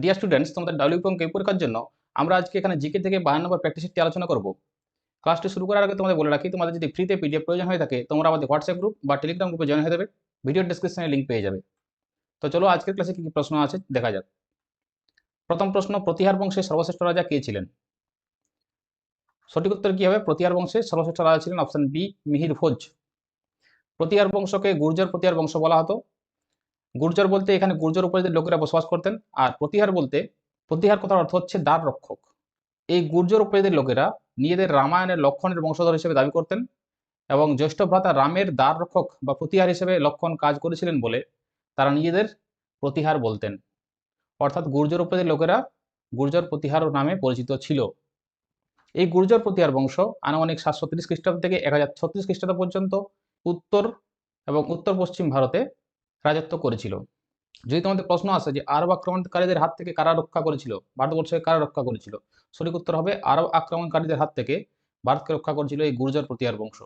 Deer students তোমাদের W কে পরীক্ষার জন্য আমরা আজকে এখানে জিকে থেকে বায়ান্ন নম্বর প্র্যাকটিস আলোচনা করব। ক্লাসটি শুরু করার আগে তোমাদের বলে রাখি, তোমাদের যদি ফ্রিতে পিডিএফ প্রয়োজন হয়ে থাকে, তোমরা আমাদের হোয়াটসঅ্যাপ গ্রুপ বা টেলিগ্রাম গ্রুপে জয়েন হয়ে যাবে। ভিডিও ডিসক্রিপশনে লিঙ্ক পেয়ে যাবে। তো চলো আজকের ক্লাসে কী কী প্রশ্ন আছে, দেখা যাক। প্রথম প্রশ্ন, প্রতিহার বংশের সর্বশ্রেষ্ঠ রাজা কে ছিলেন? সঠিক উত্তর কী হবে? প্রতিহার বংশের সর্বশ্রেষ্ঠ রাজা ছিলেন অপশন বি মিহির ভোজ। প্রতিহার বংশকে গুর্জর প্রতিহার বংশ বলা হতো। গুর্জর বলতে এখানে গুর্জর উপজাতির লোকেরা বসবাস করতেন। আর প্রতিহার বলতে, প্রতিহার কথার অর্থ হচ্ছে দ্বার রক্ষক। এই গুর্জর উপজাতির লোকেরা নিজেদের রামায়ণের লক্ষণের বংশধর হিসেবে দাবি করতেন এবং জ্যেষ্ঠ ভ্রাতা রামের দ্বার রক্ষক বা প্রতিহার হিসেবে লক্ষণ কাজ করেছিলেন বলে তারা নিজেদের প্রতিহার বলতেন। অর্থাৎ গুর্জর উপজাতির লোকেরা গুর্জর প্রতিহার নামে পরিচিত ছিল। এই গুর্জর প্রতিহার বংশ আনুমানিক সাতশো তিরিশ খ্রিস্টাব্দ থেকে এক হাজার ছত্রিশ খ্রিস্টাব্দ পর্যন্ত উত্তর এবং উত্তর পশ্চিম ভারতে রাজত্ব করেছিল। যদি তোমাদের প্রশ্ন আসে যে আরব আক্রমণকারীদের হাত থেকে কারা রক্ষা করেছিল, ভারতবর্ষকে কারা রক্ষা করেছিল, সঠিক উত্তর হবে আরব আক্রমণকারীদের হাত থেকে ভারতকে রক্ষা করেছিল এই গুর্জর প্রতিহার বংশ।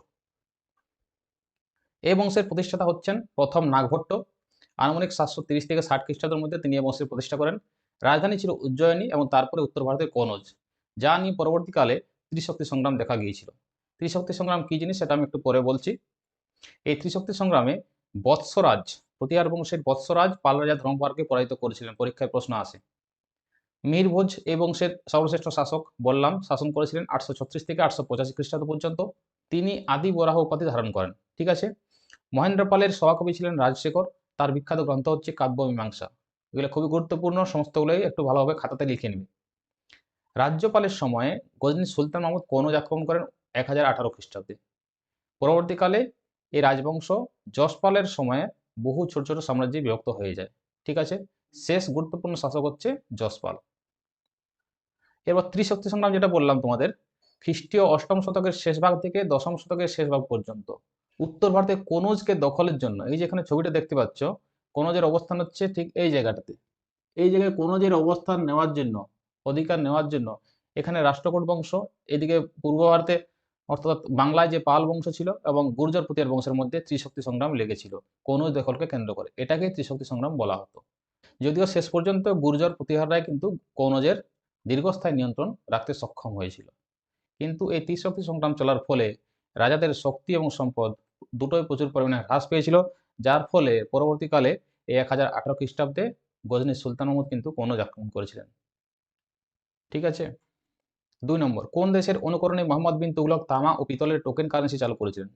এই বংশের প্রতিষ্ঠাতা হচ্ছেন প্রথম নাগভট্ট। আনুমানিক সাতশো তিরিশ থেকে ষাট খ্রিস্টাব্দের মধ্যে তিনি এই বংশের প্রতিষ্ঠা করেন। রাজধানী ছিল উজ্জয়িনী এবং তারপরে উত্তর ভারতের কনজ, যা নিয়ে পরবর্তীকালে ত্রিশক্তি সংগ্রাম দেখা গিয়েছিল। ত্রিশক্তি সংগ্রাম কি জিনিস সেটা আমি একটু পরে বলছি। এই ত্রিশক্তি সংগ্রামে বৎসরাজ প্রতিহার বংশের বৎসরাজ পাল রাজা ধর্মপালকে পরাজিত করেছিলেন। পরীক্ষায় প্রশ্ন আসে। মীরভোজ এই বংশের সর্বশ্রেষ্ঠ শাসক বললাম শাসন করেছিলেন আটশো ছত্রিশ থেকে আটশো পঁচাশি খ্রিস্টাব্দ পর্যন্ত। তিনি আদি বরাহ উপাধি ধারণ করেন। ঠিক আছে? মহেন্দ্র পালের সভাকবি ছিলেন রাজশেখর। তার বিখ্যাত গ্রন্থ হচ্ছে কাব্য মীমাংসা। এগুলো খুবই গুরুত্বপূর্ণ, সমস্তগুলোই একটু ভালোভাবে খাতাতে লিখে নেবে। রাজ্যপালের সময়ে গজনী সুলতান মাহমুদ কনৌজ আক্রমণ করেন এক হাজার আঠারো খ্রিস্টাব্দে। পরবর্তীকালে এই রাজবংশ যশপালের সময়ে বহু ছোট ছোট সাম্রাজ্যে বিভক্ত হয়ে যায়। ঠিক আছে? শেষ গুরুত্বপূর্ণ শাসক হচ্ছে যশপাল। এবার ত্রিশক্তি সংগ্রাম যেটা বললাম তোমাদের, খ্রিস্টীয় অষ্টম শতকের শেষ ভাগ থেকে দশম শতকের শেষ ভাগ পর্যন্ত। উত্তর ভারতে কনৌজকে দখলের জন্য, এই যে এখানে ছবিটা দেখতে পাচ্ছ, কনৌজের অবস্থান হচ্ছে ঠিক এই জায়গাটাতে। এই জায়গায় কনৌজের অবস্থান নেওয়ার জন্য, অধিকার নেওয়ার জন্য, এখানে রাষ্ট্রকূট বংশ, এদিকে পূর্ব ভারতে অর্থাৎ বাংলায় যে পাল বংশ ছিল এবং গুর্জর প্রতিহার বংশের মধ্যে ত্রিশক্তি সংগ্রাম লেগেছিল কনৌজ দখলকে কেন্দ্র করে। এটাকে ত্রিশক্তি সংগ্রাম বলা হতো। যদিও শেষ পর্যন্ত গুর্জর প্রতিহাররাই কিন্তু কনৌজের দীর্ঘস্থায়ী নিয়ন্ত্রণ রাখতে সক্ষম হয়েছিল। কিন্তু এই ত্রিশক্তি সংগ্রাম চলার ফলে রাজাদের শক্তি এবং সম্পদ দুটোই প্রচুর পরিমাণে হ্রাস পেয়েছিল, যার ফলে পরবর্তীকালে এই এক হাজার আঠারো খ্রিস্টাব্দে গজনী সুলতান মাহমুদ কিন্তু কনৌজ আক্রমণ করেছিলেন। ঠিক আছে? দুই নম্বর, কোন দেশের অনুকরণে মোহাম্মদ বিন তুগলক তামা ও পিতলের টোকেন কারেন্সি চালু করেছিলেন?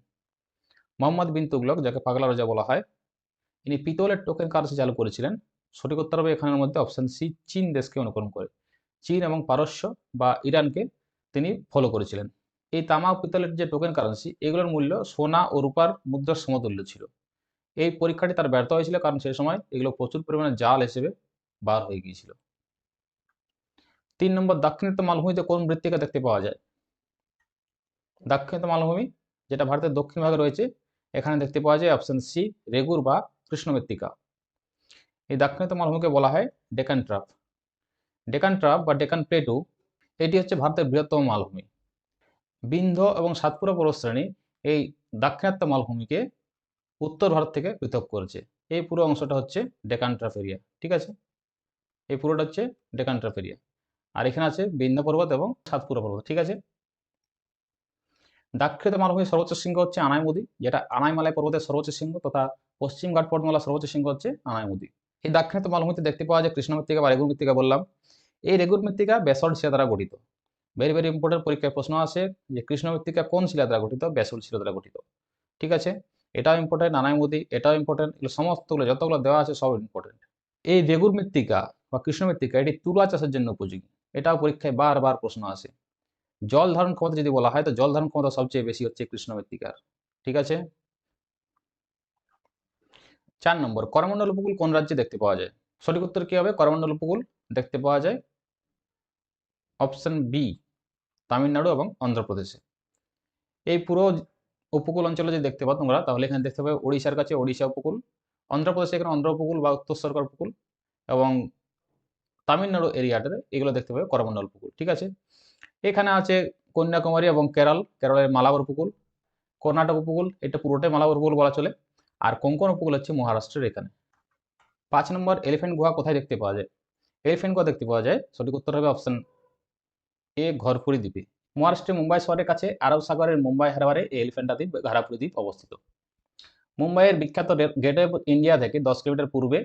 মোহাম্মদ বিন তুগলক, যাকে পাগলা রাজা বলা হয়, ইনি পিতলের টোকেন কারেন্সি চালু করেছিলেন। সঠিক উত্তর হবে এখানের মধ্যে অপশন সি, চীন দেশকে অনুকরণ করে। চীন এবং পারস্য বা ইরানকে তিনি ফলো করেছিলেন। এই তামা ও পিতলের যে টোকেন কারেন্সি, এগুলোর মূল্য সোনা ও রূপার মুদ্রার সমতুল্য ছিল। এই পরীক্ষাটি তার ব্যর্থ হয়েছিল কারণ সেই সময় এগুলো প্রচুর পরিমাণে জাল হিসেবে বার হয়ে গিয়েছিল। তিন নম্বর দাক্ষিণাত্য মালভূমিতে কোন মৃত্তিকা দেখতে পাওয়া যায়? দাক্ষিণাত্য মালভূমি, যেটা ভারতের দক্ষিণ ভাগে রয়েছে, এখানে দেখতে পাওয়া যায় অপশন সি রেগুর বা কৃষ্ণ মৃত্তিকা। এই দাক্ষিণাত্য মালভূমিকে বলা হয় ডেকান ট্রাপ ডেকান ট্রাপ বা ডেকান প্লেটু, এটি হচ্ছে ভারতের বৃহত্তম মালভূমি। বিন্ধ এবং সাতপুরা পর্বতশ্রেণী এই দাক্ষিণাত্য মালভূমিকে উত্তর ভারত থেকে পৃথক করেছে। এই পুরো অংশটা হচ্ছে ডেকান ট্রাপ এরিয়া ঠিক আছে? এই পুরোটা হচ্ছে ডেকান ট্রাপ এরিয়া এখানে আছে বিন্ধ্য পর্বত এবং সাতপুরা পর্বত, ঠিক আছে? দাক্ষিণাত্য মালভূমির সর্বোচ্চ শৃঙ্গ হচ্ছে আনাইমুদি, যেটা আনাইমালাই পর্বতের সর্বোচ্চ শৃঙ্গ তথা পশ্চিম ঘাট পর্বতমালার সর্বোচ্চ শৃঙ্গ হচ্ছে আনাইমুদি। এই দাক্ষিণাত্য মালভূমিতে দেখতে পাওয়া যায় কৃষ্ণ মৃত্তিকা বা রেগুর মৃত্তিকা বললাম। এই রেগুর মৃত্তিকা ব্যাসল্ট শিলা দ্বারা গঠিত। ভেরি ভেরি ইম্পর্টেন্ট পরীক্ষায় প্রশ্ন আসে যে কৃষ্ণ মৃত্তিকা কোন শিলা দ্বারা গঠিত? ব্যাসল্ট শিলা দ্বারা গঠিত। ঠিক আছে? এটাও ইম্পর্টেন্ট আনাইমুদি, এটাও ইম্পর্টেন্ট এগুলো সমস্তগুলো, যতগুলো দেওয়া আছে সব ইম্পর্টেন্ট এই রেগুর মৃত্তিকা বা কৃষ্ণ মৃত্তিকা এটি তুলা চাষের জন্য উপযোগী। এটাও পরীক্ষায় বারবার প্রশ্ন আসে। জল ধারণ ক্ষমতা যদি বলা হয়, তো জল ধারণ ক্ষমতা সবচেয়ে বেশি হচ্ছে কৃষ্ণ মৃত্তিকার। ঠিক আছে? চার নম্বর, করমণ্ডল উপকূল কোন রাজ্যে দেখতে পাওয়া যায়? সঠিক উত্তর কি হবে? করমণ্ডল উপকূল দেখতে পাওয়া যায় অপশন বি, তামিলনাড়ু এবং অন্ধ্রপ্রদেশে। এই পুরো উপকূল অঞ্চলে যদি দেখতে পাও তোমরা, তাহলে এখানে দেখতে পাবে ওড়িশার কাছে ওড়িশা উপকূল, অন্ধ্রপ্রদেশে এখানে অন্ধ্র উপকূল বা উত্তর সরকার উপকূল এবং তামিলনাড়ু এরিয়াটাতে এগুলো দেখতে পাবে করমণ্ডল উপকূল ঠিক আছে? এখানে আছে কন্যাকুমারী এবং কেরল, কেরলের মালাবার উপকূল কর্ণাটক উপকূল এটা পুরোটাই মালাবার উপকূল বলা চলে, আর কোঙ্কন উপকূল হচ্ছে মহারাষ্ট্রের এখানে। পাঁচ নম্বর, এলিফ্যান্ট গুহা কোথায় দেখতে পাওয়া যায়? এলিফেন্ট গুহা দেখতে পাওয়া যায়, সঠিক উত্তর হবে অপশন এ, ঘরপুরি দ্বীপে। মহারাষ্ট্রের মুম্বাই শহরের কাছে আরব সাগরের মুম্বাই হারবারে এই এলিফেন্টা দ্বীপ, ঘারাপুরি দ্বীপ অবস্থিত। মুম্বাইয়ের বিখ্যাত গেটওয়ে অফ ইন্ডিয়া থেকে দশ কিলোমিটার পূর্বে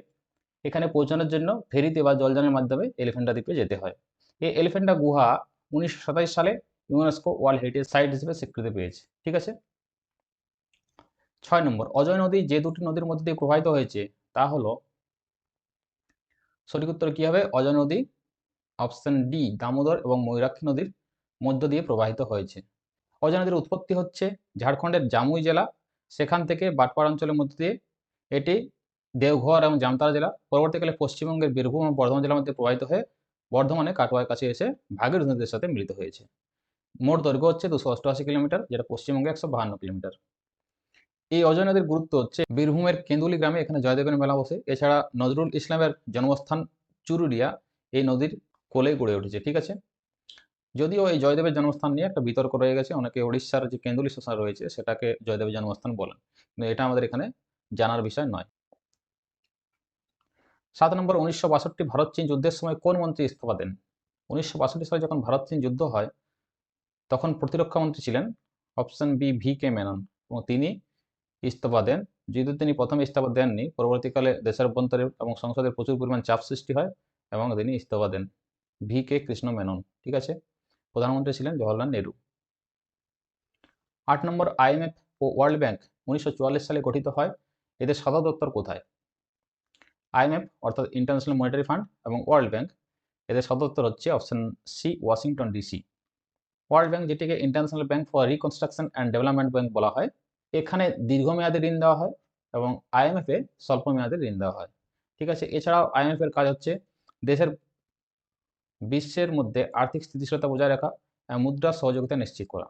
এখানে পৌঁছানোর জন্য ফেরিতে বা জলযানের মাধ্যমে এলিফেন্টা দ্বীপে যেতে হয়। এই এলিফেন্টা গুহা উনিশশো সাতাশ সালে ইউনেস্কো ওয়ার্ল্ড হেরিটেজ সাইট হিসেবে স্বীকৃতি পেয়েছে, ঠিক আছে? ছয় নম্বর, অজয় নদী যে দুটি নদীর মধ্যে দিয়ে প্রবাহিত হয়েছে, তা হলো সঠিক উত্তর কি হবে? অজয় নদী, অপশন ডি, দামোদর এবং ময়ূরাক্ষী নদীর মধ্য দিয়ে প্রবাহিত হয়েছে। অজয় নদীর উৎপত্তি হচ্ছে ঝাড়খণ্ডের জামুই জেলা, সেখান থেকে বাটপাড়া অঞ্চলের মধ্যে দিয়ে। এটি দেওঘর এবং জামতারা জেলা, পরবর্তীকালে পশ্চিমবঙ্গের বীরভূম এবং বর্ধমান জেলার মধ্যে প্রবাহিত হয়ে বর্ধমানে কাটোয়ার কাছে এসে ভাগীরথী নদীর সাথে মিলিত হয়েছে। মোট দৈর্ঘ্য হচ্ছে দুশো অষ্টআশি কিলোমিটার, যেটা পশ্চিমবঙ্গে একশো বাহান্ন কিলোমিটার। এই অজয় নদীর গুরুত্ব হচ্ছে বীরভূমের কেন্দুলি গ্রামে এখানে জয়দেবের মেলা বসে। এছাড়া নজরুল ইসলামের জন্মস্থান চুরুলিয়া এই নদীর কোলে গড়ে উঠেছে, ঠিক আছে? যদিও এই জয়দেবের জন্মস্থান নিয়ে একটা বিতর্ক রয়ে গেছে, অনেকে উড়িষ্যার যে কেন্দুলি শ্মশান রয়েছে সেটাকে জয়দেবের জন্মস্থান বলেন। এটা আমাদের এখানে জানার বিষয় নয়। সাত নম্বর, উনিশশো বাষট্টি ভারত চীন যুদ্ধের সময় কোন মন্ত্রী ইস্তফা দেন? উনিশশো বাষট্টি সালে যখন ভারত চীন যুদ্ধ হয়, তখন প্রতিরক্ষা মন্ত্রী ছিলেন option B V K Menon এবং তিনি ইস্তফা দেন। যদিও তিনি প্রথমে ইস্তফা দেননি, পরবর্তীকালে দেশের অভ্যন্তরে এবং সংসদের প্রচুর পরিমাণ চাপ সৃষ্টি হয় এবং তিনি ইস্তফা দেন ভি কে কৃষ্ণ মেনন, ঠিক আছে? প্রধানমন্ত্রী ছিলেন জওয়াহরলাল নেহরু। আট নম্বর আইএমএফ ও ওয়ার্ল্ড ব্যাংক উনিশশো চুয়াল্লিশ সালে গঠিত হয়। এদের সদর দপ্তর কোথায়? আইএমএফ অর্থাৎ ইন্টারন্যাশনাল মনিটারি ফান্ড এবং ওয়ার্ল্ড ব্যাংক এদের সদর দপ্তর হচ্ছে option C Washington DC world bank যেটিকে international bank for reconstruction and development bank বলা হয়, এখানে দীর্ঘমেয়াদী ঋণ দেওয়া হয় এবং আইএমএফে স্বল্প মেয়াদী ঋণ দেওয়া হয়। ঠিক আছে, এছাড়াও আইএমএফ এর কাজ হচ্ছে দেশের বিশ্বের মধ্যে আর্থিক স্থিতিশীলতা বজায় রাখা এবং মুদ্রার সহযোগিতা নিশ্চিত করা,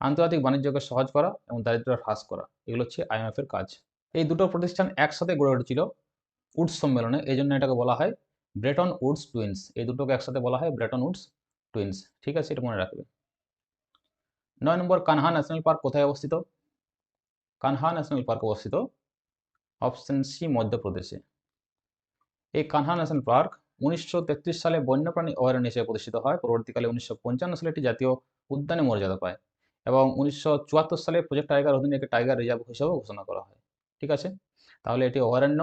আন্তর্জাতিক বাণিজ্যকে সহজ করা এবং দারিদ্র্য হ্রাস করা। এগুলো হচ্ছে আইএমএফ এর কাজ। এই দুটো প্রতিষ্ঠান একসাথে গড়ে উঠেছিল উডস সম্মেলনে এই জন্য এটাকে বলা হয় ব্রেটন উডস টুইন্স। এই দুটোকে একসাথে বলা হয় ব্রেটন উডস টুইন্স। ঠিক আছে, এটা মনে রাখবে নয় নম্বর কানহা ন্যাশনাল পার্ক কোথায় অবস্থিত? কানহা ন্যাশনাল পার্ক অবস্থিত অপশন সি, মধ্যপ্রদেশে। এই কানহা ন্যাশনাল পার্ক উনিশশো তেত্রিশ সালে বন্যপ্রাণী অভয়ারণ্য হিসেবে প্রতিষ্ঠিত হয়। পরবর্তীকালে উনিশশো পঞ্চান্ন সালে এটি জাতীয় উদ্যানে মর্যাদা পায় এবং উনিশশো চুয়াত্তর সালে প্রজেক্ট টাইগার অধীনে একটি টাইগার রিজার্ভ হিসেবে ঘোষণা করা হয়। ঠিক আছে? তাহলে এটি অভয়ারণ্য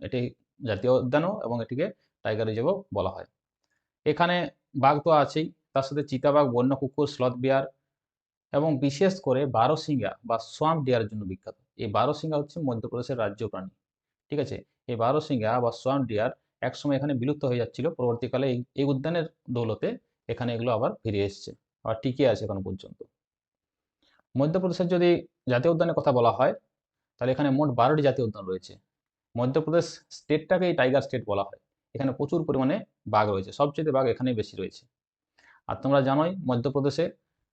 এটি জাতীয় উদ্যানও এবং এটিকে টাইগার রিজার্ভও বলা হয়। এখানে বাঘ তো আছেই, তার সাথে চিতাবাঘ বন্য কুকুর স্লথ বিয়ার এবং বিশেষ করে বারোসিঙ্গা বা সোয়াম্প ডিয়ার জন্য বিখ্যাত। এই বারোসিঙ্গা হচ্ছে মধ্যপ্রদেশের রাজ্য প্রাণী, ঠিক আছে? এই বারোসিঙ্গা বা সোয়াম্প ডিয়ার একসময় এখানে বিলুপ্ত হয়ে যাচ্ছিল, পরবর্তীকালে এই এই উদ্যানের দৌলতে এখানে এগুলো আবার ফিরে এসছে আর টিকে আছে এখনও পর্যন্ত। মধ্যপ্রদেশের যদি জাতীয় উদ্যানের কথা বলা হয়, তাহলে এখানে মোট বারোটি জাতীয় উদ্যান রয়েছে। মধ্যপ্রদেশ স্টেটটাকেই টাইগার স্টেট বলা হয়। এখানে প্রচুর পরিমাণে বাঘ রয়েছে সবচেয়ে বাঘ এখানেই বেশি রয়েছে। আর তোমরা জানোই মধ্যপ্রদেশে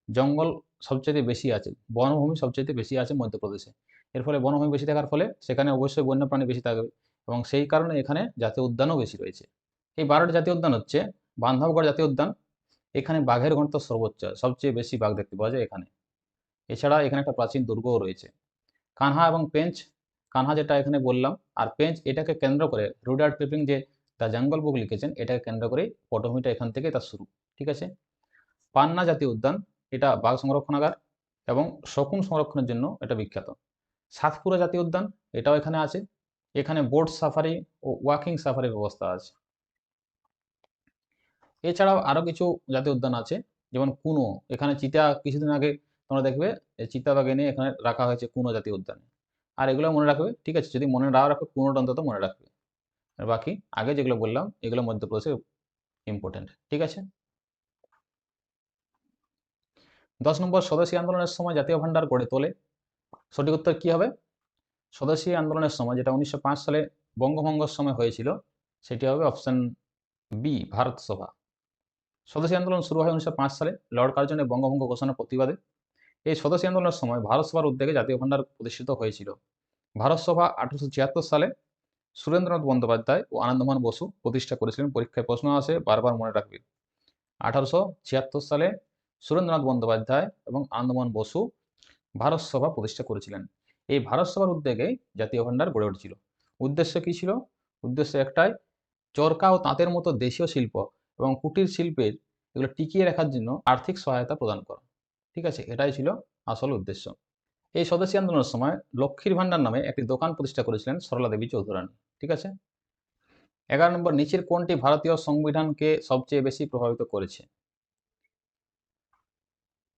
জঙ্গল সবচেয়ে বেশি আছে, বনভূমি সবচেয়ে বেশি আছে মধ্যপ্রদেশে। এর ফলে বনভূমি বেশি থাকার ফলে সেখানে অবশ্যই বন্যপ্রাণী বেশি থাকবে এবং সেই কারণে এখানে জাতীয় উদ্যানও বেশি রয়েছে। এই বারোটি জাতীয় উদ্যান হচ্ছে বান্ধবগড় জাতীয় উদ্যান, এখানে বাঘের ঘনত্ব সর্বোচ্চ, সবচেয়ে বেশি বাঘ দেখতে পাওয়া যায় এখানে। এছাড়া এখানে একটা প্রাচীন দুর্গও রয়েছে। কানহা এবং পেঞ্চ কানহা যেটা এখানে বললাম, আর পেঞ্চ এটাকে কেন্দ্র করে রুডার্ড ক্লিপিং যে দ্য জঙ্গল বুক লিখেছেন, এটাকে কেন্দ্র করেই পটভূমিটা এখান থেকে তার শুরু, ঠিক আছে? পান্না জাতীয় উদ্যান, এটা বাঘ সংরক্ষণাগার এবং শকুন সংরক্ষণের জন্য এটা বিখ্যাত। সাতপুরা জাতীয় উদ্যান, এটাও এখানে আছে। এখানে বোট সাফারি ও ওয়াকিং সাফারির ব্যবস্থা আছে। এছাড়াও আরও কিছু জাতীয় উদ্যান আছে, যেমন কুনো। এখানে চিতা, কিছুদিন আগে তোমরা দেখবে চিতাবাগ এনে এখানে রাখা হয়েছে কুনো জাতীয় উদ্যানে। আর এগুলো মনে রাখবে, ঠিক আছে? যদি মনে না রাখবে কুনোটা অন্তত মনে রাখবে। আর বাকি, আগে যেগুলো বললাম এগুলো মধ্যপ্রদেশে ইম্পর্টেন্ট ঠিক আছে? দশ নম্বর, স্বদেশী আন্দোলনের সময় জাতীয় ভাণ্ডার গড়ে তোলে। সঠিক উত্তর কী হবে? স্বদেশী আন্দোলনের সময়, যেটা উনিশশো পাঁচ সালে বঙ্গভঙ্গর সময় হয়েছিল, সেটি হবে অপশন বি ভারত সভা। স্বদেশী আন্দোলন শুরু হয় উনিশশো পাঁচ সালে। লর্ড কার্জনের বঙ্গভঙ্গ ঘোষণার প্রতিবাদে। এই স্বদেশী আন্দোলনের সময় ভারত সভার উদ্যোগে জাতীয় ভাণ্ডার প্রতিষ্ঠিত হয়েছিল। ভারত সভা আঠারোশো ছিয়াত্তর সালে সুরেন্দ্রনাথ বন্দ্যোপাধ্যায় ও আনন্দমান বসু প্রতিষ্ঠা করেছিলেন। পরীক্ষায় প্রশ্ন আসে, বারবার মনে রাখবে। আঠারোশো ছিয়াত্তর সালে সুরেন্দ্রনাথ বন্দ্যোপাধ্যায় এবং আনন্দমান বসু ভারত সভা প্রতিষ্ঠা করেছিলেন। এই ভারত সভার উদ্যোগে জাতীয় ভাণ্ডার গড়ে উঠেছিল। উদ্দেশ্য কী ছিল? উদ্দেশ্য একটাই, চরকা ও তাঁতের মতো দেশীয় শিল্প এবং কুটির শিল্পের এগুলো টিকিয়ে রাখার জন্য আর্থিক সহায়তা প্রদান করা। ঠিক আছে? এটাই ছিল আসল উদ্দেশ্য। এই স্বদেশী আন্দোলনের সময় লক্ষ্মীর ভাণ্ডার নামে একটি দোকান প্রতিষ্ঠা করেছিলেন সরলা দেবী চৌধুরানী, ঠিক আছে? এগারো নম্বর, নিচের কোনটি ভারতীয় সংবিধানকে সবচেয়ে বেশি প্রভাবিত করেছে?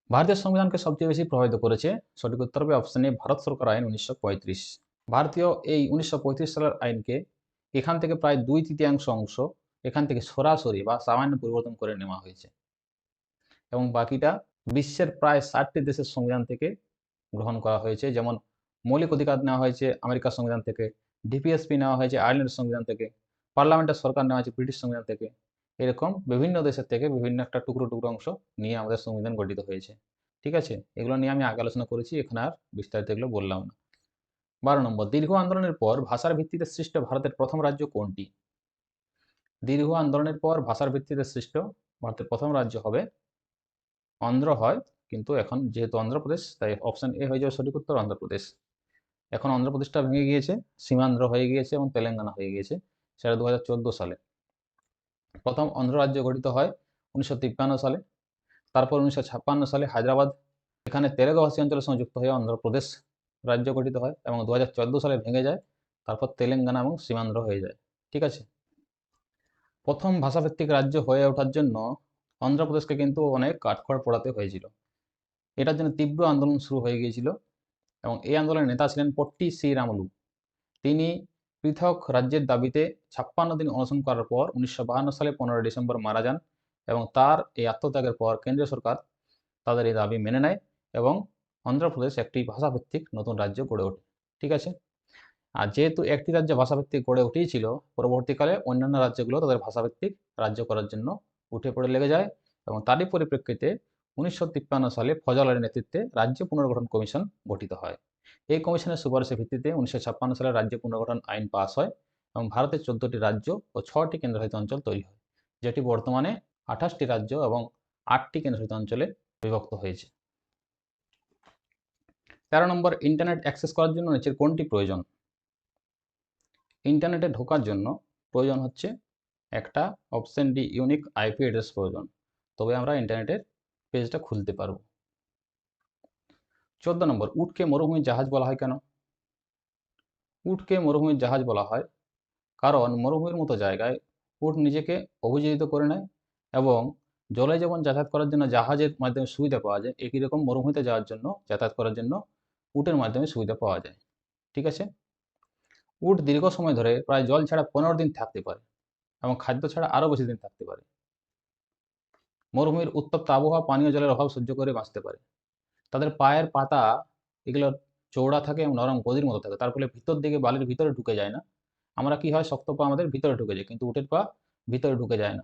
ভারতীয় সংবিধানকে সবচেয়ে বেশি প্রভাবিত করেছে, সঠিক উত্তর হবে অপশন ভারত সরকার আইন উনিশশো পঁয়ত্রিশ। ভারতীয় এই উনিশশো পঁয়ত্রিশ সালের আইনকে এখান থেকে প্রায় দুই তৃতীয়াংশ অংশ এখান থেকে সরাসরি বা সামান্য পরিবর্তন করে নেওয়া হয়েছে। এবং বাকিটা বিশ্বের প্রায় ষাটটি দেশের সংবিধান থেকে গ্রহণ করা হয়েছে। যেমন মৌলিক অধিকার নেওয়া হয়েছে আমেরিকার সংবিধান থেকে, ডিপিএসপি নেওয়া হয়েছে আয়ারল্যান্ডের সংবিধান থেকে, পার্লামেন্টের সরকার নেওয়া হয়েছে ব্রিটিশ সংবিধান থেকে। এরকম বিভিন্ন দেশের থেকে বিভিন্ন একটা টুকরো টুকরো অংশ নিয়ে আমাদের সংবিধান গঠিত হয়েছে। ঠিক আছে? এগুলো নিয়ে আমি আগে আলোচনা করেছি, এখানে আর বিস্তারিত এগুলো বললাম না। বারো নম্বর, দীর্ঘ আন্দোলনের পর ভাষার ভিত্তিতে সৃষ্ট ভারতের প্রথম রাজ্য কোনটি? দীর্ঘ আন্দোলনের পর ভাষার ভিত্তিতে সৃষ্ট ভারতের প্রথম রাজ্য হবে অন্ধ্র হয়, কিন্তু এখন যেহেতু অন্ধ্রপ্রদেশ, তাই অপশন এ হয়ে যাবে সঠিক উত্তর অন্ধ্রপ্রদেশ। এখন অন্ধ্রপ্রদেশটা ভেঙে গিয়েছে, সীমান্ধ্র হয়ে গিয়েছে এবং তেলেঙ্গানা হয়ে গিয়েছে, সেটা দু হাজার চোদ্দ সালে। প্রথম অন্ধ্র রাজ্য গঠিত হয় উনিশশো তিপ্পান্ন সালে, তারপর উনিশশো ছাপ্পান্ন সালে হায়দ্রাবাদ, এখানে তেলেগাভাষী অঞ্চলের সঙ্গে যুক্ত হয়ে অন্ধ্রপ্রদেশ রাজ্য গঠিত হয় এবং দু হাজার চোদ্দ সালে ভেঙে যায়, তারপর তেলেঙ্গানা এবং সীমান্ধ্র হয়ে যায়। ঠিক আছে? প্রথম ভাষাভিত্তিক রাজ্য হয়ে ওঠার জন্য অন্ধ্রপ্রদেশকে কিন্তু অনেক কাঠখড় পোড়াতে হয়েছিল। এটার জন্য তীব্র আন্দোলন শুরু হয়ে গিয়েছিল এবং এই আন্দোলনের নেতা ছিলেন পট্টি শ্রীরামলু তিনি পৃথক রাজ্যের দাবিতে ছাপ্পান্ন দিন অনশন করার পর উনিশশো সালে পনেরোই ডিসেম্বর মারা যান এবং তার এই আত্মত্যাগের পর কেন্দ্রীয় সরকার তাদের এই দাবি মেনে নেয় এবং অন্ধ্রপ্রদেশ একটি ভাষাভিত্তিক নতুন রাজ্য গড়ে ওঠে। ঠিক আছে? আর যেহেতু একটি রাজ্য ভাষাভিত্তিক গড়ে উঠেই ছিল, পরবর্তীকালে অন্যান্য রাজ্যগুলো তাদের ভাষাভিত্তিক রাজ্য করার জন্য উঠে পড়ে লেগে যায় এবং তারই পরিপ্রেক্ষিতে উনিশশো তিপ্পান্ন সালে ফজল আলীর নেতৃত্বে রাজ্য পুনর্গঠন কমিশন গঠিত হয়। এই কমিশনের সুপারিশের ভিত্তিতে উনিশশো ছাপ্পান্ন সালে রাজ্য পুনর্গঠন আইন পাস হয় এবং ভারতের চোদ্দটি রাজ্য ও ছটি কেন্দ্রশাসিত অঞ্চল তৈরি হয়, যেটি বর্তমানে আঠাশটি রাজ্য এবং আটটি কেন্দ্রশাসিত অঞ্চলে বিভক্ত হয়েছে। তেরো নম্বর, ইন্টারনেট অ্যাক্সেস করার জন্য নিচের কোনটি প্রয়োজন? ইন্টারনেটে ঢোকার জন্য প্রয়োজন হচ্ছে একটা option D unique IP address প্রয়োজন। তবে আমরা ইন্টারনেটের পেজটা খুলতে পারব। চোদ্দ নম্বর, উটকে মরুভূমির জাহাজ বলা হয় কেন? উটকে মরুভূমির জাহাজ বলা হয় কারণ মরুভূমির মতো জায়গায় উট নিজেকে অভিযোজিত করে নেয় এবং জলে যেমন যাতায়াত করার জন্য জাহাজের মাধ্যমে সুবিধা পাওয়া যায়, একই রকম মরুভূমিতে যাওয়ার জন্য যাতায়াত করার জন্য উটের মাধ্যমে সুবিধা পাওয়া যায়। ঠিক আছে? উট দীর্ঘ সময় ধরে প্রায় জল ছাড়া পনেরো দিন থাকতে পারে। এবং খাদ্য ছাড়া আরও বেশি দিন থাকতে পারে। মরুভূমির উত্তপ্ত আবহাওয়া পানীয় জলের অভাব সহ্য করে বাঁচতে পারে। তাদের পায়ের পাতা এগুলো চৌড়া থাকে এবং নরম গদির মতো থাকে, তার ফলে ভিতর দিকে বালির ভিতরে ঢুকে যায় না। আমরা কি হয়, শক্ত পা আমাদের ভিতরে ঢুকে যায়, কিন্তু উটের পা ভিতরে ঢুকে যায় না।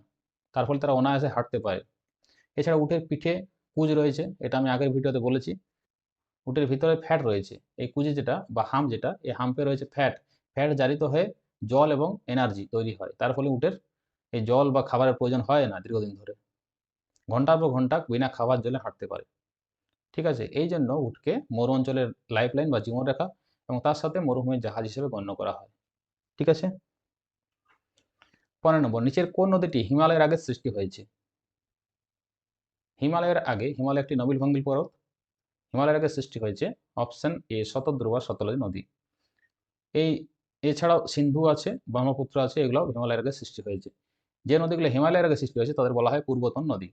তার ফলে তারা অনায়াসে হাঁটতে পারে। এছাড়া উটের পিঠে কুজ রয়েছে, এটা আমি আগের ভিডিওতে বলেছি। উটের ভিতরে ফ্যাট রয়েছে। এই কুজি যেটা বা হাম যেটা, এই হাম্পে রয়েছে ফ্যাট। ফ্যাট জারিত হয়ে জল এবং এনার্জি তৈরি হয়। তার ফলে উটের এই জল বা খাবারের প্রয়োজন হয় না দীর্ঘদিন ধরে। ঘণ্টার পর ঘণ্টা বিনা খাবার জলে হাঁটতে পারে। ঠিক আছে? এই জন্য উটকে মরু অঞ্চলের লাইফ লাইন বা জীবনরেখা এবং তার সাথে মরুভূমির জাহাজ হিসেবে গণ্য করা হয়। ঠিক আছে? পনেরো নম্বর, নিচের কোন নদীটি হিমালয়ের আগে সৃষ্টি হয়েছে? হিমালয়ের আগে, হিমালয় একটি নবিল ভঙ্গিল পর্বত। হিমালয়ের আগে সৃষ্টি হয়েছে অপশন এ শতদ্রু বা শতলজী নদী। এই এছাড়াও সিন্ধু আছে, ব্রহ্মপুত্র আছে এগুলো হিমালয়ের আগে সৃষ্টি হয়েছে। যে নদীগুলো হিমালয়ের আগে সৃষ্টি হয়েছে, তাদের বলা হয় পূর্বতন নদী।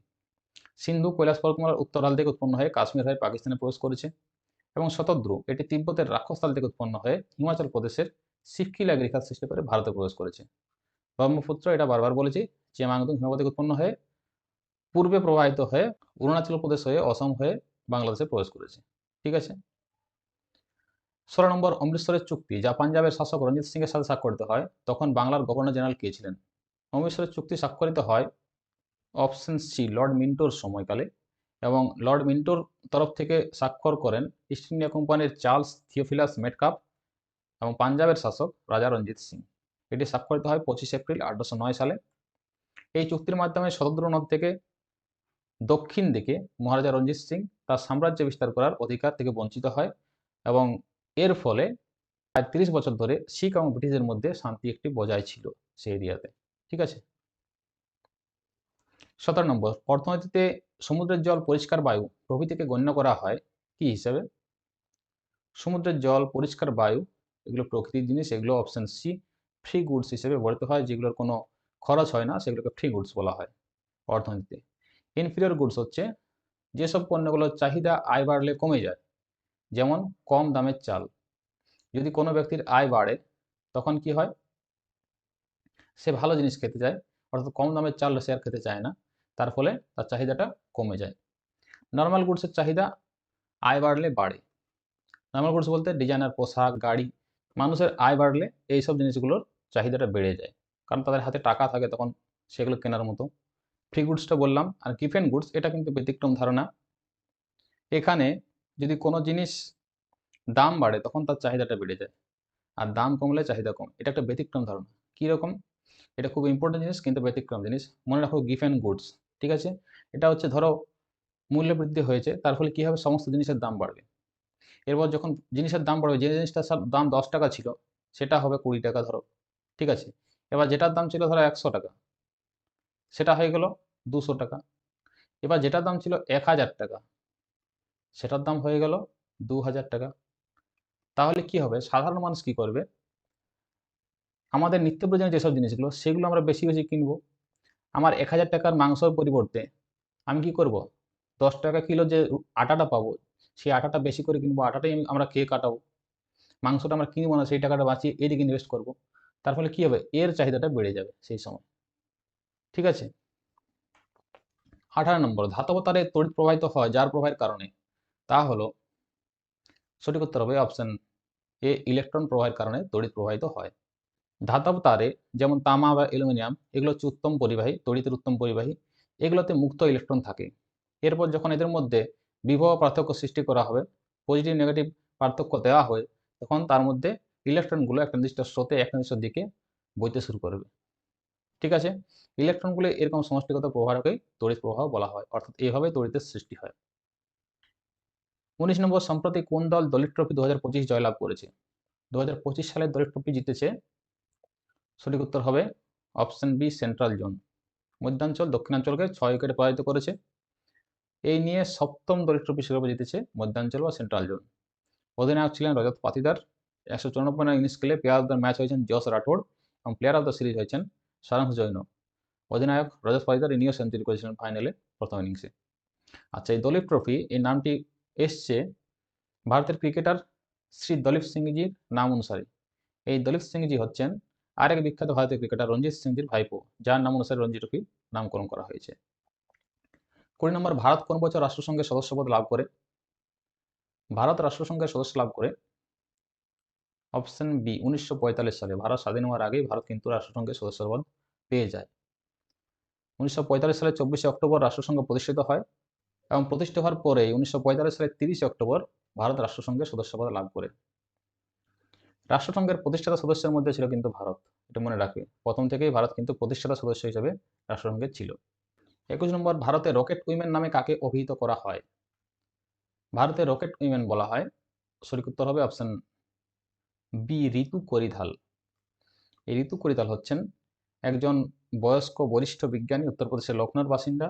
সিন্ধু কৈলাস পর্বতমালার উত্তরাল থেকে উৎপন্ন হয়ে কাশ্মীর হয়ে পাকিস্তানে প্রবেশ করেছে এবং শতদ্রু, এটি তিব্বতের রাক্ষসতাল থেকে উৎপন্ন হয়ে হিমাচল প্রদেশের সিক্কিলা রেখা সৃষ্টি করে ভারতে প্রবেশ করেছে। ব্রহ্মপুত্র, এটা বারবার বলেছি চেমাংদুং হিমালয় থেকে উৎপন্ন হয়ে পূর্বে প্রবাহিত হয়ে অরুণাচল প্রদেশ হয়ে অসম হয়ে বাংলাদেশে প্রবেশ করেছে। ঠিক আছে? ষোলো নম্বর অমৃতসরের চুক্তি যা পাঞ্জাবের শাসক রঞ্জিত সিংয়ের সাথে স্বাক্ষরিত হয়, তখন বাংলার গভর্নর জেনারেল কে ছিলেন? অমৃতসরের চুক্তি স্বাক্ষরিত হয় অপশন সি, লর্ড মিন্টোর সময়কালে এবং লর্ড মিন্টোর তরফ থেকে স্বাক্ষর করেন ইস্ট ইন্ডিয়া কোম্পানির চার্লস থিওফিলাস মেটকাপ এবং পাঞ্জাবের শাসক রাজা রঞ্জিত সিং। এটি স্বাক্ষরিত হয় পঁচিশ এপ্রিল আঠারোশো নয় সালে। এই চুক্তির মাধ্যমে শতদ্র নদ থেকে দক্ষিণ দিকে মহারাজা রঞ্জিত সিং তার সাম্রাজ্য বিস্তার করার অধিকার থেকে বঞ্চিত হয় এবং এর ফলে প্রায় তিরিশ বছর ধরে শিখ এবং ব্রিটিশদের মধ্যে শান্তি একটি বজায় ছিল সেই এরিয়াতে। ঠিক আছে? সতেরো নম্বর, অর্থনীতিতে সমুদ্রের জল পরিষ্কার বায়ু প্রভৃতিকে গণ্য করা হয় কি হিসাবে? সমুদ্রের জল পরিষ্কার বায়ু, এগুলো প্রকৃতির জিনিস, এগুলো অপশন সি ফ্রি গুডস হিসেবে বর্ণিত হয়, যেগুলোর কোনো খরচ হয় না, সেগুলোকে ফ্রি গুডস বলা হয় অর্থনীতিতে। ইনফিরিয়র গুডস হচ্ছে যেসব পণ্যগুলোর চাহিদা আয় বাড়লে কমে যায় যেমন কম দামের চাল। যদি কোনো ব্যক্তির আয় বাড়ে, তখন কি হয়? সে ভালো জিনিস খেতে চায়, অর্থাৎ কম দামের চাল সে আর খেতে চায় না, তার ফলে তার চাহিদাটা কমে যায়। নর্মাল গুডসের চাহিদা আয় বাড়লে বাড়ে। নর্মাল গুডস বলতে ডিজাইনার পোশাক, গাড়ি, মানুষের আয় বাড়লে এইসব জিনিসগুলোর চাহিদাটা বেড়ে যায়। কারণ তাদের হাতে টাকা থাকে তখন সেগুলো কেনার মতো। ফ্রি গুডসটা বললাম, আর গিফেন গুডস এটা কিন্তু ব্যতিক্রম ধারণা। এখানে যদি কোনো জিনিস দাম বাড়ে, তখন তার চাহিদাটা বেড়ে যায়। আর দাম কমলে চাহিদা কম। এটা একটা ব্যতিক্রম ধারণা কীরকম এটা খুব ইম্পর্টেন্ট জিনিস, কিন্তু ব্যতিক্রম জিনিস। মনে রাখো গিফেন গুডস ঠিক আছে? এটা হচ্ছে ধরো মূল্য বৃদ্ধি হয়েছে, তার ফলে কী হবে? সমস্ত জিনিসের দাম বাড়বে। এরপর যখন জিনিসের দাম বাড়বে, যে জিনিসটার সব দাম দশ টাকা ছিল, সেটা হবে কুড়ি টাকা ধরো, ঠিক আছে? এবার যেটার দাম ছিল ধরো একশো টাকা, সেটা হয়ে গেল দুশো টাকা। এবার যেটার দাম ছিল এক হাজার টাকা সেটার দাম হয়ে গেল দু হাজার টাকা। তাহলে কি হবে? সাধারণ মানুষ কি করবে? আমাদের নিত্য প্রয়োজনীয় যেসব জিনিসগুলো, সেগুলো আমরা বেশি বেশি কিনবো। আমার এক হাজার টাকার মাংসর পরিবর্তে আমি কি করব? দশ টাকা কিলো যে আটাটা পাবো, সেই আটাটা বেশি করে কিনবো, আটাটাই আমরা খেয়ে কাটাবো। মাংসটা আমরা কিনবো না, সেই টাকাটা বাঁচিয়ে এদিকে ইনভেস্ট করব। তার ফলে কী হবে? এর চাহিদাটা বেড়ে যাবে সেই সময়। ঠিক আছে? আঠারো নম্বর, ধাতব তারে তড়িৎ প্রবাহিত হয়, যার প্রবাহের কারণে। তা হলো, সঠিক উত্তর হবে অপশন এ ইলেকট্রন প্রবাহের কারণে তড়িৎ প্রবাহিত হয়। ধাতব তারে যেমন তামা বা অ্যালুমিনিয়াম, এগুলো হচ্ছে উত্তম পরিবাহী, তড়িতের উত্তম পরিবাহী, এগুলোতে মুক্ত ইলেকট্রন থাকে। এরপর যখন এদের মধ্যে বিভব পার্থক্য সৃষ্টি করা হবে পজিটিভ নেগেটিভ পার্থক্য দেওয়া হয়, তখন তার মধ্যে ইলেকট্রনগুলো একটা নির্দিষ্ট স্রোতে, একটা নির্দিষ্ট দিকে বইতে শুরু করবে। ঠিক আছে? ইলেকট্রনগুলো এরকম সমষ্টিগত প্রবাহকেই তড়িৎ প্রবাহ বলা হয়, অর্থাৎ এইভাবে তড়িতের সৃষ্টি হয়। উনিশ নম্বর সম্প্রতি কোন দল দলিত ট্রফি দু হাজার পঁচিশ জয়লাভ করেছে? দু হাজার পঁচিশ সালে দলিত ট্রফি জিতেছে, সঠিক উত্তর হবে অপশন বি সেন্ট্রাল জোন। মধ্যাঞ্চল দক্ষিণাঞ্চলকে ছয় উইকেটে পরাজিত করেছে। এই নিয়ে সপ্তম দলিত ট্রফি শিরোপা জিতেছে মধ্যাঞ্চল বা সেন্ট্রাল জোন। অধিনায়ক ছিলেন রজত পাতিদার। একশো চুরানব্বই রান ইনিংস খেলে প্লেয়ার অফ দ্য ম্যাচ হয়েছেন জস রাঠোড এবং প্লেয়ার অফ দ্য সিরিজ হয়েছেন সারাংশ জৈন। অধিনায়ক রজত পাতিদার ইনিও সেঞ্চুরি করেছিলেন ফাইনালে প্রথম ইনিংসে আচ্ছা এই দলিত ট্রফি, এই নামটি এসছে ভারতের ক্রিকেটার শ্রী দলীপ সিংজির নাম অনুসারে। এই দলীপ সিংজি হচ্ছেন আরেক বিখ্যাত ভারতীয় ক্রিকেটার রঞ্জিত সিংজির ভাইপো, যার নাম অনুসারে রঞ্জি ট্রফি নামকরণ করা হয়েছে। কুড়ি নম্বর, ভারত কোন বছর রাষ্ট্রসংঘের সদস্যপদ লাভ করে? ভারত রাষ্ট্রসংঘের সদস্য লাভ করে? অপশন বি, উনিশশো পঁয়তাল্লিশ সালে। ভারত স্বাধীন হওয়ার আগেই ভারত কিন্তু রাষ্ট্রসংঘের সদস্যপদ পেয়ে যায়। উনিশশো পঁয়তাল্লিশ সালে চব্বিশে অক্টোবর রাষ্ট্রসংঘ প্রতিষ্ঠিত হয়। এবং প্রতিষ্ঠা হওয়ার পরে উনিশশো পঁয়তাল্লিশ সালের তিরিশে অক্টোবর ভারত রাষ্ট্রসংঘের সদস্যপদ লাভ করে। রাষ্ট্রসংঘের প্রতিষ্ঠাতা সদস্যের মধ্যে ছিল কিন্তু ভারত, এটা মনে রাখবে। প্রথম থেকেই ভারত কিন্তু প্রতিষ্ঠাতা সদস্য হিসেবে রাষ্ট্রসংঘের ছিল। একুশ নম্বর, ভারতে রকেট উইমেন নামে কাকে অভিহিত করা হয়? ভারতে রকেট উইমেন বলা হয়, সঠিক উত্তর হবে অপশন বি ঋতু করিধাল। এই ঋতু করিধাল হচ্ছেন একজন বয়স্ক বরিষ্ঠ বিজ্ঞানী, উত্তরপ্রদেশের লখনৌর বাসিন্দা।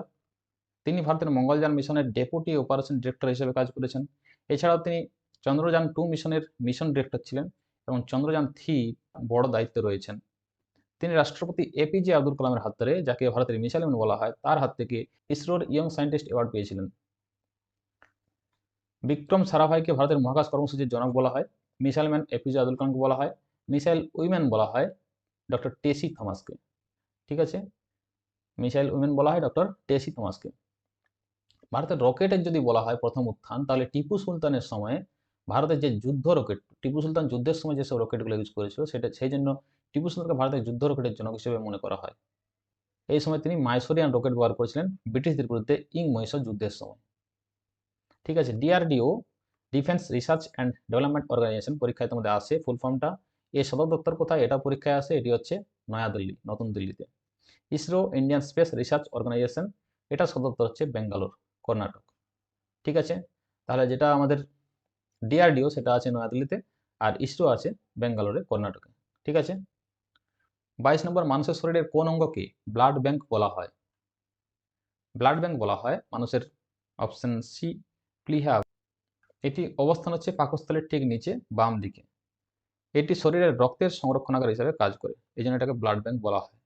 তিনি ভারতের মঙ্গলযান মিশনের ডেপুটি অপারেশন ডিরেক্টর হিসেবে কাজ করেছেন। এছাড়াও তিনি চন্দ্রযান টু মিশনের মিশন ডিরেক্টর ছিলেন এবং চন্দ্রযান থ্রি বড় দায়িত্বে রয়েছেন। তিনি রাষ্ট্রপতি এপিজে আব্দুল কালামের হাত ধরে, যাকে ভারতের মিসাইল বলা হয়, তার হাত থেকে ইসরোর ইয়ং সায়েন্টিস্ট অ্যাওয়ার্ড পেয়েছিলেন। বিক্রম সারাভাইকে ভারতের মহাকাশ কর্মসূচির জনক বলা হয়, মিসাইল ম্যান এপিজে আব্দুল কালামকে বলা হয়, মিসাইল উইম্যান বলা হয়, ডক্টর টেসি থমাসকে। ঠিক আছে? মিসাইল উইমেন বলা হয় ডক্টর টেসি থমাসকে। ভারতের রকেটের যদি বলা হয় প্রথম উত্থান, তাহলে টিপু সুলতানের সময়ে ভারতের যে যুদ্ধ রকেট, টিপু সুলতান যুদ্ধের সময় যেসব রকেটগুলো ইউজ করেছিল, সেটা, সেই জন্য টিপু সুলতানকে ভারতের যুদ্ধ রকেটের জনক হিসেবে মনে করা হয়। এই সময় তিনি মাইসোরিয়ান রকেট ব্যবহার করেছিলেন ব্রিটিশদের বিরুদ্ধে ইং মহিষর যুদ্ধের সময়। ঠিক আছে, DRDO, defence research and development organisation পরীক্ষায় তোমাদের আসে ফুল ফর্মটা। এর সদর দপ্তর কোথায়? এটা পরীক্ষায় আসে, এটি হচ্ছে নয়াদিল্লি, নতুন দিল্লিতে। ISRO Indian space research organisation, এটা সদর দপ্তর হচ্ছে বেঙ্গালোর। কর্ণাটক। ঠিক আছে? তাহলে যেটা আমাদের ডিআরডিও সেটা আছে নয়াদিল্লিতে আর ইসরো আছে বেঙ্গালোরে, কর্ণাটকে। ঠিক আছে? বাইশ নম্বর মানুষের শরীরের কোন অঙ্গকে ব্লাড ব্যাংক বলা হয়। ব্লাড ব্যাংক বলা হয় মানুষের অপশন সি প্লিহা। এটি অবস্থান হচ্ছে পাকস্থলের ঠিক নিচে, বাম দিকে। এটি শরীরের রক্তের সংরক্ষণাগার হিসাবে কাজ করে। এই জন্য এটাকে ব্লাড ব্যাংক বলা হয়।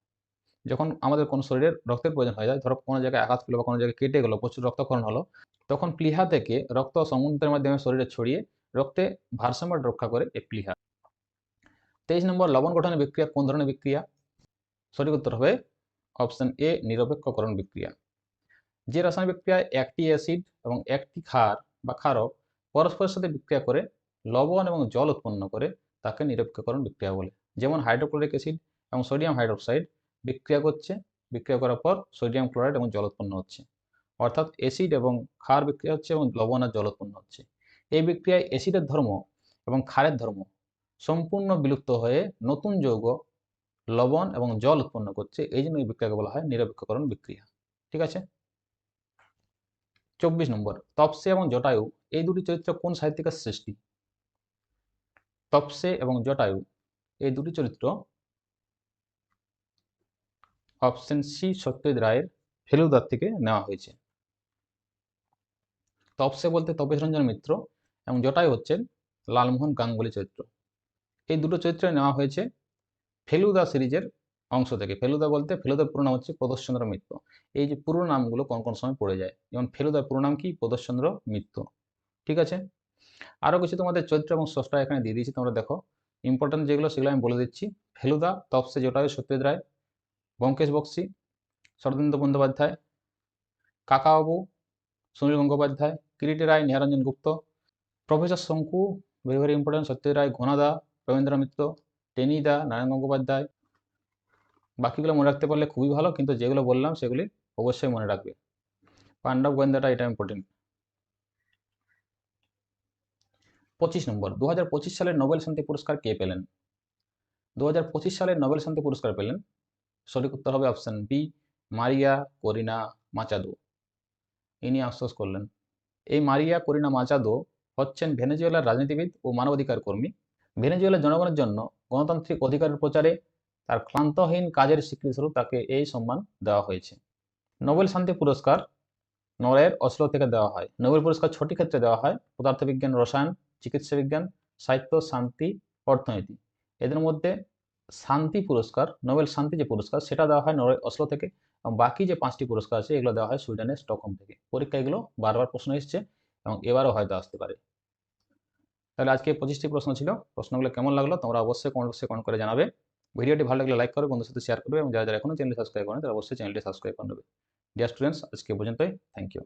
যখন আমাদের কোনো শরীরের রক্তের প্রয়োজন হয়ে যায় ধরো কোনো জায়গায় আঘাত পেল বা কোনো জায়গায় কেটে গেলো, প্রচুর রক্তক্ষরণ হলো, তখন প্লিহা থেকে রক্ত সমুদ্রের মাধ্যমে শরীরে ছড়িয়ে রক্তে ভারসাম্য রক্ষা করে এই প্লিহা। তেইশ নম্বর, লবণ গঠনের বিক্রিয়া, কোন ধরনের বিক্রিয়া? সঠিক উত্তর হবে অপশন এ, নিরপেক্ষকরণ বিক্রিয়া। যে রাসায়নিক বিক্রিয়ায় একটি অ্যাসিড এবং একটি ক্ষার বা ক্ষারক পরস্পরের সাথে বিক্রিয়া করে লবণ এবং জল উৎপন্ন করে, তাকে নিরপেক্ষকরণ বিক্রিয়া বলে। যেমন হাইড্রোক্লোরিক অ্যাসিড এবং সোডিয়াম হাইড্রোক্সাইড বিক্রিয়া করছে, বিক্রিয়া করার পর সোডিয়াম ক্লোরাইড এবং জল উৎপন্ন হচ্ছে। অর্থাৎ অ্যাসিড এবং ক্ষার বিক্রিয়া হচ্ছে এবং লবণ আর জল উৎপন্ন হচ্ছে। এই বিক্রিয়ায় অ্যাসিডের ধর্ম এবং ক্ষারের ধর্ম সম্পূর্ণ বিলুপ্ত হয়ে নতুন যৌগ, লবণ এবং জল উৎপন্ন করছে। এই জন্য এই বিক্রিয়াকে বলা হয় নিরপেক্ষকরণ বিক্রিয়া। ঠিক আছে? চব্বিশ নম্বর, তপসে এবং জটায়ু, এই দুটি চরিত্র কোন সাহিত্যিকের সৃষ্টি? তপসে এবং জটায়ু, এই দুটি চরিত্র অপশন সি সত্যজিৎ রায়ের ফেলুদার থেকে নেওয়া হয়েছে। তপসে বলতে তপেশ রঞ্জন মিত্র এবং জটায়ু হচ্ছেন লালমোহন গাঙ্গুলি চরিত্র। এই দুটো চরিত্র নেওয়া হয়েছে ফেলুদা সিরিজের অংশ থেকে। ফেলুদা বলতে ফেলুদার পুরো নাম হচ্ছে প্রদোষচন্দ্র মিত্র। এই যে পুরো নামগুলো কোন কোন সময় পড়ে যায়, যেমন ফেলুদার পুরো নাম কি? প্রদোষচন্দ্র মিত্র। ঠিক আছে? আরও কিছু তোমাদের চরিত্র এবং স্রষ্টা এখানে দিয়ে দিয়েছি, তোমরা দেখো। ইম্পর্টেন্ট যেগুলো সেগুলো আমি বলে দিচ্ছি। Feluda, Topshe, Jatayu, Satyajit Ray Byomkesh Bakshi, Sharadindu Bandyopadhyay, Kakababu, Sunil Gangopadhyay, Kiriti Roy, Niharranjan Gupta, professor Shonku very very important সত্যি রায় ঘনাদা রবীন্দ্র মিত্র টেনিদা নারায়ণ গঙ্গোপাধ্যায়। বাকিগুলো মনে রাখতে পারলে খুবই ভালো, কিন্তু যেগুলো বললাম সেগুলি অবশ্যই মনে রাখবে। পাণ্ডব গোয়েন্দাটা এটা ইম্পর্টেন্ট পঁচিশ নম্বর দু সালের নোবেল শান্তি পুরস্কার কে পেলেন? দু সালের নোবেল শান্তি পুরস্কার পেলেন সঠিক উত্তর হবে অপশন বি মারিয়া করিনা মাচাদো। ইনি আফসোস করলেন। এই মারিয়া করিনা মাচাদো হচ্ছেন ভেনেজুয়েলার রাজনীতিবিদ ও মানবাধিকার কর্মী। ভেনেজুয়েলার জনগণের জন্য গণতান্ত্রিক অধিকারের প্রচারে তার ক্লান্তহীন কাজের স্বীকৃতিস্বরূপ তাকে এই সম্মান দেওয়া হয়েছে। নোবেল শান্তি পুরস্কার নরওয়ের অসলো থেকে দেওয়া হয়। নোবেল পুরস্কার ছটি ক্ষেত্রে দেওয়া হয়। পদার্থবিজ্ঞান, রসায়ন চিকিৎসা বিজ্ঞান সাহিত্য, শান্তি, অর্থনীতি। এদের মধ্যে শান্তি পুরস্কার, নোবেল শান্তি যে পুরস্কার, সেটা দেওয়া হয় নরওয়ে, অসলো থেকে। এবং বাকি যে পাঁচটি পুরস্কার আছে, এগুলো দেওয়া হয় সুইডেনের স্টকহোম থেকে। পরীক্ষা এগুলো বারবার প্রশ্ন এসছে এবং এবারও হয়তো আসতে পারে। তাহলে আজকে পঁচিশটি প্রশ্ন ছিল। প্রশ্নগুলো কেমন লাগল, তোমরা অবশ্যই কমেন্ট বক্সে কমেন্ট করে জানাবে। ভিডিওটি ভালো লাগলে লাইক করবে বন্ধুর সাথে শেয়ার করবে এবং যারা যারা এখনও চ্যানেল সাবস্ক্রাইব করেন, তারা অবশ্যই চ্যানেলটি সাবস্ক্রাইব করে নেবে। ডিয়ার স্টুডেন্টস আজকে পর্যন্তই। Thank you